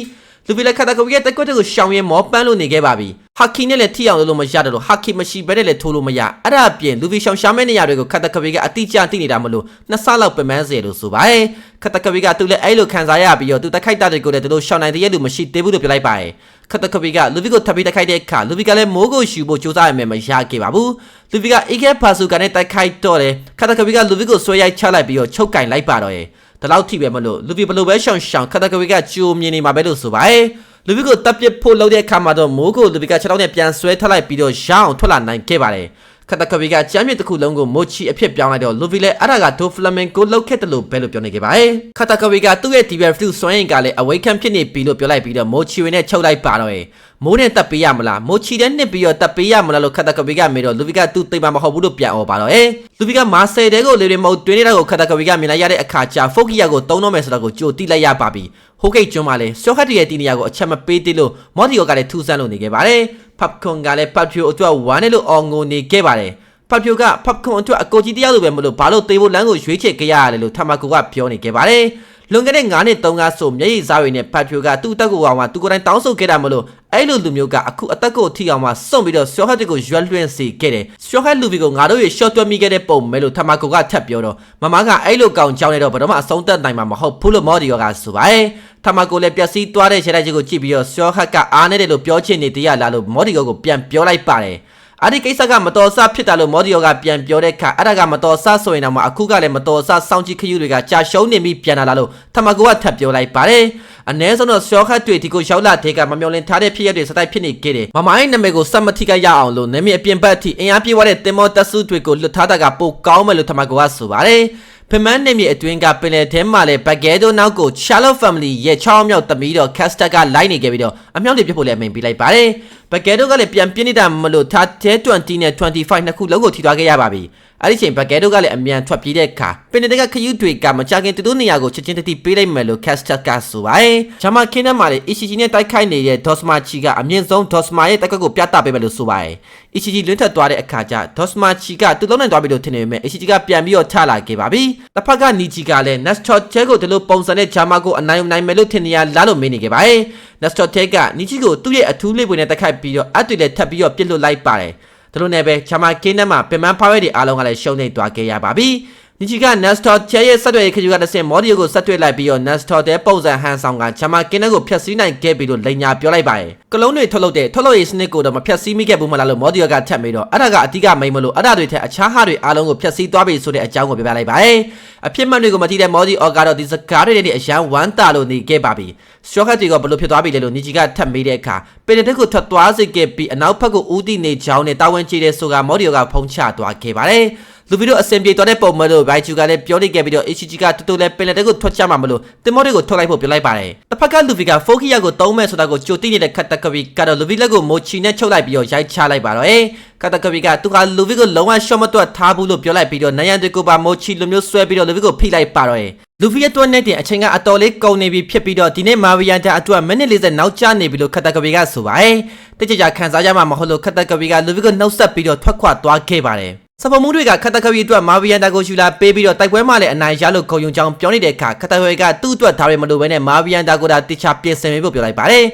A: လူဖီလည်းခတ်တကဝီရဲ့တက်ကွက်တွေကိုရှောင်ရဲမောပန်းလို့နေခဲ့ပါပြီ ဟာကီနဲ့လည်းထိအောင်လုပ်လို့မရတယ်လို့ဟာကီမရှိဘဲနဲ့လည်းထိုးလို့မရအဲ့ဒါအပြင်လူဖီရှောင်ရှာမဲ့နေရာတွေကိုခတ်တကဝီကအတိအကျသိနေတာမလို့နှစ်ဆလောက်ပင်ပန်းစေလို့ဆိုပါတယ်ခတ်တကဝီကသူလည်းအဲ့လိုခံစားရပြီးတော့သူတိုက်ခိုက်တာတွေကိုလည်းသူတို့ရှောင်နိုင်တဲ့ရဲ့လူမရှိသေးဘူးလို့ပြောလိုက်ပါတယ်ခတ်တကဝီကလူဖီကိုထပ်ပြီးတိုက်ခိုက်တဲ့အခါလူဖီကလည်းမိုးကိုရှူဖို့ကြိုးစားရမယ်မရခဲ့ပါဘူးလူဖီကအေကဲဖာဆူကနေတိုက်ခိုက်တော့တယ်ခတ်တကဝီကလူဖီကိုဆွဲရိုက်ချလိုက်ပြီးတော့ချုပ်ကင်လိုက်ပါတော့ရဲ့ဒါလောက်ထိပဲမလို့လူဖီဘလို့ပဲရှောင်ရှောင်ခတ်တကဝီကကြိုမြင်နေမှာပဲလို့ဆိုပါတယ် လူဗီကိုတပ်ပစ်ဖို့လုပ်တဲ့အခါမှာတော့မိုးကိုလူဗီကခြေထောက်နဲ့ပြန်ဆွဲထလိုက်ပြီးတော့ရအောင်ထွက်လာနိုင်ခဲ့ပါတယ်ခတ်တကဗီကကြမ်းမြစ်တစ်ခုလုံးကိုမိုချီအဖြစ်ပြောင်းလိုက်တော့လူဗီလည်းအဲ့ဒါကဒိုဖလမင်ကိုလောက်ခဲ့တယ်လို့ပဲလို့ပြောနေခဲ့ပါတယ်ခတ်တကဗီကသူ့ရဲ့ DBF စွမ်းရင်ကလည်း awaken ဖြစ်နေပြီလို့ပြောလိုက်ပြီးတော့မိုချီဝင်နဲ့ချုပ်လိုက်ပါတော့ရဲ့ မိုးနဲ့တပ်ပေးရမလားမိုချီတဲ့နှစ်ပြီးတော့တပ်ပေးရမလားလို့ခတ်တကဗီကမေးတော့လူဗီကသူ့သိမ့်မှာမဟုတ်ဘူးလို့ပြန်អော်ပါတော့ရဲ့လူဗီကမာဆယ်တဲကိုလေတွေမဟုတ်တွင်းနေတာကိုခတ်တကဗီကမြင်လိုက်ရတဲ့အခါကျဖိုကီယာကိုတုံးတော့မယ်ဆိုတာကိုကြိုတိလိုက်ရပါပြီဟိုကိတ်ကျွန်းမှာလည်းရှော့ခတ်တရဲ့တီနီယာကိုအချက်မပေးသေးလို့မော်ဒီယိုကလည်းထူးဆန်းလို့နေခဲ့ပါတယ်ဖပ်ခွန်ကလည်းပတ်ဖြူအတွက်ဝမ်းနဲ့လို့အော်ငိုနေခဲ့ပါတယ်ဖပ်ဖြူကဖပ်ခွန်အတွက်အကိုကြီးတရားလိုပဲမလို့ဘာလို့သေးဖို့လမ်းကိုရွေးချယ်ကြရတယ်လို့ထမကူကပြောနေခဲ့ပါတယ် လွန်ခဲ့တဲ့9နှစ်3ကဆိုမျက်ရည်စားတွေနဲ့ဖတ်ဖြိုကသူ့တက်ကိုအောင်မှာသူကိုယ်တိုင်တောင်းဆိုခဲ့တာမလို့အဲ့လိုလူမျိုးကအခုအသက်ကိုထိအောင်မှာစွန့်ပြီးတော့ရှော့ဟတ်တွေကိုရွက်လွှင့်စေခဲ့တယ်ရှော့ဟတ်လူဗီကိုငါတို့ရေရှော့တွက်မိခဲ့တဲ့ပုံမဲလို့ထမကူကထပ်ပြောတော့မမကအဲ့လိုကောင်ကြောင်းနေတော့ဘယ်တော့မှအဆုံးသက်နိုင်မှာမဟုတ်ဘူးလို့မော်ဒီယောကဆိုပါတယ်ထမကူလည်းပျက်စီးသွားတဲ့ခြေလိုက်ကြီးကိုကြည့်ပြီးတော့ရှော့ဟတ်ကအားနေတယ်လို့ပြောချင်နေတရားလားလို့မော်ဒီယောကိုပြန်ပြောလိုက်ပါတယ် အဲ့ဒီကိစ္စကမတော်ဆဖြစ်တာလို့မော်ဒီယောကပြန်ပြောတဲ့အခါအဲ့ဒါကမတော်ဆဆိုရင်တော့မှအခုကလည်းမတော်ဆစောင့်ကြည့်ခရူတွေကကြာရှုံးနေပြီပြန်လာလာလို့ထမကူကထပ်ပြောလိုက်ပါတယ်အ ਨੇ ဆုံးတော့ရှော့ခတ်တွေဒီကိုရောက်လာတဲ့ကမမျောလင်ထားတဲ့ဖြစ်ရက်တွေစတိုက်ဖြစ်နေခဲ့တယ်မမိုင်းနာမည်ကိုစက်မတိကရအောင်လို့နာမည်အပြင်ဘက်အထိအင်အားပြေးသွားတဲ့တင်မောတက်စုတွေကိုလွတ်ထားတာကပိုကောင်းမယ်လို့ထမကူကဆိုပါတယ် ဖမန်နေမြေအတွင်းကပင်လယ်ထဲမှာလည်းဘဂဲဒိုနောက်ကို Charlotte Family ရဲ့ချောင်းမြောက်သမီးတော် Caster ကလိုက်နေခဲ့ပြီးတော့အမြောက်တွေပြဖို့လည်းအမိန်ပေးလိုက်ပါတယ်ဘဂဲဒိုကလည်းပြန်ပြင်းနေတာမလို့ထားတဲ20နဲ့25နှစ်ခုလုံးကိုထိသွားခဲ့ရပါပြီ အဲ့ဒီချိန်ဘဂဲဒိုကလည်းအမြန်ထွက်ပြေးတဲ့အခါပင်လယ်ကခယူးတွေကမကြခင်သူတို့နေရာကိုချက်ချင်းတတိပေးလိုက်မယ်လို့ Caster ကဆိုပါတယ်ဂျမာခင်းထဲမှာလည်း Ichiji နဲ့တိုက်ခိုက်နေတဲ့ Dosma Chi ကအမြင့်ဆုံး Dosma ရဲ့တိုက်ခွက်ကိုပြသပေးမယ်လို့ဆိုပါတယ် Ichiji လွင့်ထက်သွားတဲ့အခါကျ Dosma Chi ကသူ့လုံးနဲ့သွားပြီလို့ထင်နေပေမဲ့ Ichiji ကပြန်ပြီးတော့ထလာခဲ့ပါပြီတစ်ဖက်က Niji ကလည်း Nestor Che ကိုဒီလိုပုံစံနဲ့ဂျာမာကိုအနိုင်နိုင်မယ်လို့ထင်နေရလားလို့မေးနေခဲ့ပါတယ် Nestor Che က Niji ကိုသူ့ရဲ့အထူးလေးပွေနဲ့တိုက်ခိုက်ပြီးတော့အပ်တွေလည်းထပ်ပြီးတော့ပြစ်လွတ်လိုက်ပါတယ် ဒါလိုနဲ့ပဲဂျာမာကင်းထဲမှာပင်မဖောက်ရဲတွေအားလုံးကလည်းရှုံးနေသွားခဲ့ရပါပြီ နီချီက Nestor ချဲရဲ့ဆက်တွေ့ခရီးကတစ်ဆင့်မော်ဒီယိုကိုဆက်တွေ့လိုက်ပြီးတော့ Nestor တဲ့ပုံစံဟန်ဆောင်ကဂျာမာကင်းတဲ့ကိုဖျက်ဆီးနိုင်ခဲ့ပြီလို့လိန်ညာပြောလိုက်ပါတယ်ကလုံးတွေထုတ်လုပ်တဲ့ထုတ်လုပ်ရေးစနစ်ကိုတော့မဖျက်ဆီးမိခဲ့ဘူးမလားလို့မော်ဒီယိုကထပ်ပြီးတော့အဲ့ဒါကအတိကမိန်မလို့အဲ့ဒါတွေထက်အခြားဟာတွေအားလုံးကိုဖျက်ဆီးသွားပြီဆိုတဲ့အကြောင်းကိုပြောပြလိုက်ပါတယ်အဖြစ်မှန်တွေကိုမသိတဲ့မော်ဒီအော်ကတော့ဒီစကားတွေနဲ့အရန်ဝမ်းတာလို့နေခဲ့ပါပြီရှော့ခတ်တွေကဘလို့ဖြစ်သွားပြီလဲလို့နီချီကထပ်မေးတဲ့အခါပင်တဲ့ကိုထွက်သွားစေခဲ့ပြီးအနောက်ဘက်ကိုဦးတည်နေကြောင်းနဲ့တာဝန်ကျတဲ့ဆိုကမော်ဒီယိုကဖုံးချသွားခဲ့ပါတယ် လူဗီတို့အစင်ပြေသွားတဲ့ပုံမလို့ဘိုင်ချူကလည်းပြောနေခဲ့ပြီးတော့ HG ကတူတူလည်းပင်လက်တဲ့ကိုထွက်ချမှာမလို့တင်မောတွေကိုထုတ်လိုက်ဖို့ပြောလိုက်ပါတယ်တစ်ဖက်ကလူဗီကဖိုကီယာကိုတုံးမဲ့ဆိုတာကိုကြိုသိနေတဲ့ခတ်တကဗီကတော့လူဗီလက်ကိုမိုချီနဲ့ချုပ်လိုက်ပြီးတော့ရိုက်ချလိုက်ပါတော့ဟဲ့ကတကဗီကသူကလူဗီကိုလုံးဝရှော့မတွတ်ထားဘူးလို့ပြောလိုက်ပြီးတော့နယန်တွေကိုပါမိုချီလိုမျိုးဆွဲပြီးတော့လူဗီကိုဖိလိုက်ပါတော့ဟဲ့လူဗီရဲ့တွန်းနဲ့တင်အချိန်ကအတော်လေးကုန်နေပြီဖြစ်ပြီးတော့ဒီနေ့မာဗီယန်တာအတွက်မိနစ်40နောက်ကျနေပြီလို့ခတ်တကဗီကဆိုပါတယ်တိကျကျခံစားရမှာမဟုတ်လို့ခတ်တကဗီကလူဗီကိုနှုတ်ဆက်ပြီးတော့ထွက်ခွာသွားခဲ့ပါတယ် စပမှုတွေကခတ်တခဝီအတွက်မာဗီယန်တာကိုရှူလာပေးပြီးတော့တိုက်ပွဲမှာလည်းအနိုင်ရလို့ခုံယုံကြောင်းပြောနေတဲ့အခါခတ်တခဝီကသူ့အတွက်ဒါတွေမလိုဘဲနဲ့မာဗီယန်တာကိုဒါတခြားပြင်ဆင်ပေးဖို့ပြောလိုက်ပါတယ်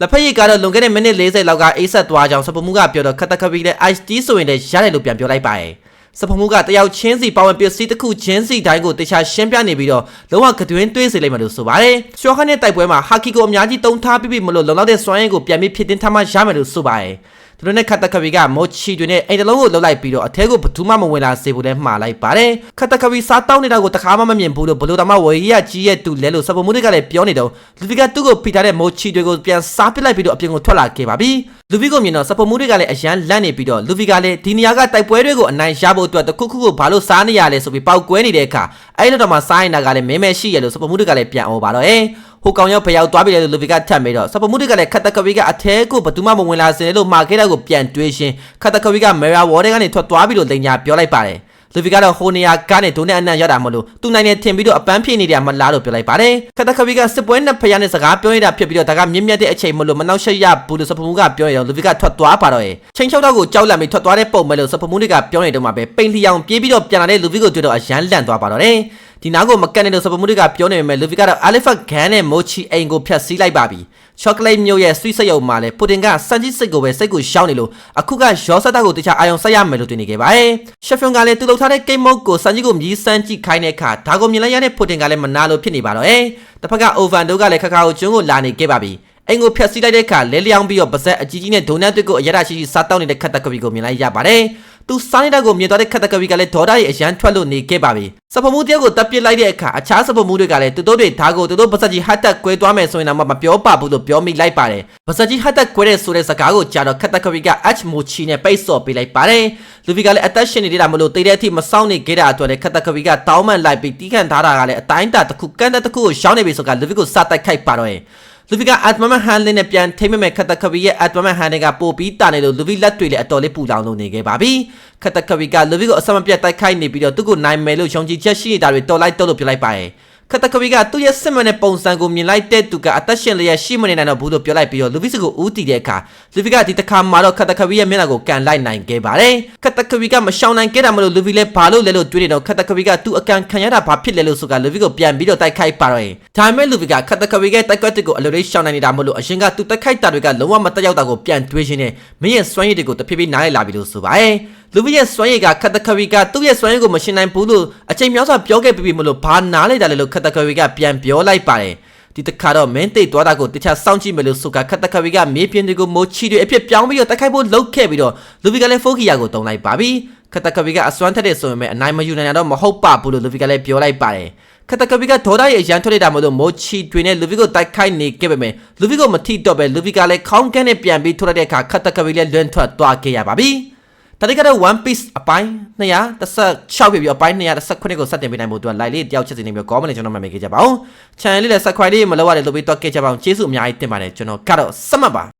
A: လက်ဖက်ရည်ကတော့လွန်ခဲ့တဲ့မိနစ်40လောက်ကအိတ်ဆက်သွားကြောင်းစပမှုကပြောတော့ခတ်တခဝီနဲ့ ice tea ဆိုရင်လည်းရတယ်လို့ပြန်ပြောလိုက်ပါတယ်စပမှုကတယောက်ချင်းစီပါဝင်ပစ္စည်းတစ်ခုချင်းစီတိုင်းကိုတခြားရှင်းပြနေပြီးတော့လုံးဝကတွင်းတွေးစေလိုက်မှလို့ဆိုပါတယ်။ရှော့ခနဲ့တိုက်ပွဲမှာဟာကီကိုအများကြီးတုံးထားပြီးပြီမလို့လုံလောက်တဲ့စွမ်းရည်ကိုပြန်ပြီးဖြစ်တင်ထားမှရမယ်လို့ဆိုပါတယ်။ သူတို့နဲ့ခတ်တခဗီကမောချီတွေနဲ့အိမ်တလုံးကိုလှုပ်လိုက်ပြီးတော့အထဲကိုဘယ်သူမှမဝင်လာစေဖို့လည်းမှားလိုက်ပါတယ်ခတ်တခဗီစားတောင်းနေတာကိုတခါမှမမြင်ဘူးလို့ဘလို့တမဝေရီယာကြီးရဲ့သူလဲလို့စပမိုးတွေကလည်းပြောနေတော့လူဗီကသူ့ကိုဖိထားတဲ့မောချီတွေကိုပြန်စားပစ်လိုက်ပြီးတော့အပြင်ကိုထွက်လာခဲ့ပါပြီလူဗီကိုမြင်တော့စပမိုးတွေကလည်းအရန်လန့်နေပြီးတော့လူဗီကလည်းဒီနေရာကတိုက်ပွဲတွေကိုအနိုင်ရဖို့အတွက်တခုခုကိုဘာလို့စားနေရလဲဆိုပြီးပောက်ကွဲနေတဲ့အခါအဲ့လိုတော့မှစားနေတာကလည်းမဲမဲရှိရလို့စပမိုးတွေကလည်းပြန်အော်ပါတော့အေး ဟိုကောင်ရောက်ဖျောက်သွားပြီလေလို့လူဗီကထပ်မေးတော့စပမိုးတွေကလည်းခတ်တခဗီကအထဲကိုဘယ်သူမှမဝင်လာစေလို့မှာခဲ့တဲ့ကိုပြန်တွေးရှင်းခတ်တခဗီကမေရာဝေါ်တွေကနေထွက်သွားပြီလို့လိန်ညာပြောလိုက်ပါတယ်လူဗီကတော့ဟိုနေရာကနေဒုနဲ့အနံ့ရတာမလို့သူနိုင်နေထင်ပြီးတော့အပန်းဖြေနေတယ်မလားလို့ပြောလိုက်ပါတယ်ခတခဗီကစစ်ပွဲနဲ့ဖယားနဲ့စကားပြောနေတာဖြစ်ပြီးတော့ဒါကမြင့်မြတ်တဲ့အချိန်မလို့မနှောက်ရှက်ရဘူးလို့စပမူကပြောရတော့လူဗီကထွက်သွားပါတော့ရဲ့ချင်းချောက်တော့ကိုကြောက်လန့်ပြီးထွက်သွားတဲ့ပုံပဲလို့စပမူတွေကပြောနေတော့မှပဲပိန်လျောင်ပြေးပြီးတော့ပြန်လာတဲ့လူဗီကိုတွေ့တော့အရန်လန့်သွားပါတော့တယ်ဒီနားကိုမကန်နေလို့စပမူတွေကပြောနေပေမဲ့လူဗီကတော့အာလီဖတ်ဂန်နဲ့မိုချီအိမ်ကိုဖျက်ဆီးလိုက်ပါပြီချောကလက်မျိုးရဲ့ဆွီးစက်ရုံမှာလဲပူတင်ကစန်ကြီးစိတ်ကိုပဲစိတ်ကိုရှောင်းနေလို့အခုကရောစက်တာကိုတခြားအာယုံဆက်ရမယ်လို့တွင်နေခဲ့ပါတယ်ရှက်ဖျွန်ကလည်းသူ့လုပ်ထားတဲ့ဂိမ်းမုတ်ကိုစန်ကြီးကိုမြည်စမ်းကြည့်ခိုင်းတဲ့အခါဒါကိုမြင်လိုက်ရတဲ့ပူတင်ကလည်းမနာလို့ဖြစ်နေပါတော့အဲတစ်ဖက်ကအိုဗန်တို့ကလည်းခါခါကိုကျွန်းကိုလာနေခဲ့ပါပြီအိမ်ကိုဖျက်ဆီးလိုက်တဲ့အခါလဲလျောင်းပြီးတော့ပါဇက်အကြီးကြီးနဲ့ဒိုနတ်တွေကိုအရရရှိရှိစားတောက်နေတဲ့ခတ်တက်ကပီကိုမြင်လိုက်ရပါတယ် သူစားနေတာကိုမြင်သွားတဲ့ခတ်တက်ကပီကလည်းဒေါ်ဒါရဲ့အရန်ထွက်လို့နေခဲ့ပါပြီစပမှုတယောက်ကိုတပ်ပစ်လိုက်တဲ့အခါအခြားစပမှုတွေကလည်းသူတို့တွေဓာတ်ကိုသူတို့ပါဇက်ကြီးဟတ်တက်ကွဲသွားမယ်ဆိုရင်တော့မပြောပါဘူးလို့ပြောမိလိုက်ပါတယ်ပါဇက်ကြီးဟတ်တက်ကွဲတဲ့ဆိုတဲ့စကားကိုကြားတော့ခတ်တက်ကပီက H မိုချီနဲ့ပိတ်ဆော့ပေးလိုက်ပါတယ်လူဗီကလည်းအသက်ရှင်နေတာမလို့တေးတဲ့အထိမစောင့်နေခဲ့တာအတွက်လည်းခတ်တက်ကပီကတောင်းမှန်လိုက်ပြီးတီးခန့်ထားတာကလည်းအတိုင်းတာတစ်ခုကန့်တဲ့တစ်ခုကိုရှောင်းနေပြီဆိုကလူဗီကိုစတိုက်ခိုက်ပါတော့ရဲ့ လူဗီကအတ်မမဟန်လင်းနဲ့ပြန်ထိမ့်မဲ့ခတ်တခဗီရဲ့အတ်မမဟန်တွေကပို့ပြီးတာနေလို့လူဗီလက်တွေလည်းအတော်လေးပူလောင်လို့နေခဲ့ပါပြီခတ်တခဗီကလူဗီကိုအစမပြတ်တိုက်ခိုက်နေပြီးတော့သူ့ကိုနိုင်မယ်လို့ယုံကြည်ချက်ရှိနေတာတွေတော်လိုက်တော့လို့ပြောလိုက်ပါရဲ့ ခတ်တခဗီကသူ့ရဲ့စစ်မှန်တဲ့ပုံစံကိုမြင်လိုက်တဲ့သူကအသက်ရှင်လျက်ရှိမနေနိုင်တော့ဘူးလို့ပြောလိုက်ပြီးတော့လူဗီစကိုဦးတည်တဲ့အခါလူဗီကဒီတစ်ခါမှာတော့ခတ်တခဗီရဲ့မျက်နှာကိုကန်လိုက်နိုင်ခဲ့ပါတယ်ခတ်တခဗီကမရှောင်နိုင်ခဲ့တာမလို့လူဗီလည်းဘာလို့လဲလို့တွေးနေတော့ခတ်တခဗီကသူ့အကန်ခံရတာဘာဖြစ်လဲလို့ဆိုကလူဗီကိုပြန်ပြီးတော့တိုက်ခိုက်ပါတော့ရင်ဒါပေမဲ့လူဗီကခတ်တခဗီရဲ့တိုက်ကွက်တွေကိုအလိုလေးရှောင်နိုင်နေတာမလို့အရင်ကသူတိုက်ခိုက်တာတွေကလုံးဝမတက်ရောက်တာကိုပြန်တွေးရှင်းနေမင်းရဲ့စွမ်းရည်တွေကိုတဖြည်းဖြည်းနားလည်လာပြီလို့ဆိုပါရဲ့ လူဗီရဲ့စွမ်းရည်ကခတ်တခဗီကသူ့ရဲ့စွမ်းရည်ကိုမရှင်းနိုင်ဘူးလို့အချိန်များစွာပြောခဲ့ပြီးပြီမလို့ဘာနားလိုက်တာလဲလို့ခတ်တခဗီကပြန်ပြောလိုက်ပါတယ်ဒီတခါတော့မင်းတိတ်သွားတာကိုတခြားစောင့်ကြည့်မယ်လို့ဆိုကခတ်တခဗီကမေးပြင်းတွေကိုမိုးချီတွေအဖြစ်ပြောင်းပြီးတော့တိုက်ခိုက်ဖို့လုပ်ခဲ့ပြီးတော့လူဗီကလည်းဖိုကီယာကိုတုံးလိုက်ပါပြီခတ်တခဗီကအစွမ်းထက်တဲ့ဆိုရင်ပဲအနိုင်မယူနိုင်တော့မဟုတ်ပါဘူးလို့လူဗီကလည်းပြောလိုက်ပါတယ်ခတကပီကဒေါ်ဒါရဲ့ရန်ထွက်လိုက်တာမလို့မိုချီတွင်နဲ့လူဗီကိုတိုက်ခိုက်နေခဲ့ပေမဲ့လူဗီကိုမထိတော့ပဲလူဗီကလည်းခေါင်းကန်းနဲ့ပြန်ပြီးထုတ်လိုက်တဲ့အခါခတကပီလည်းလွန်ထွက်သွားခဲ့ရပါပြီ တတိကတော့ one piece အပိုင်း216ပြပြီးအပိုင်း219ကိုစတင်ပေးနိုင်ဖို့အတွက် like လေးတယောက်ချက်စီနေပြီး comment လေးကျွန်တော်မှတ်မိခဲ့ကြပါဦး channel လေးလည်း subscribe လေးမလုပ်ရတဲ့လုပ်ပြီးတော့ခဲ့ကြပါအောင်ကျေးဇူးအများကြီးတင်ပါတယ်ကျွန်တော်ကတော့စမှတ်ပါ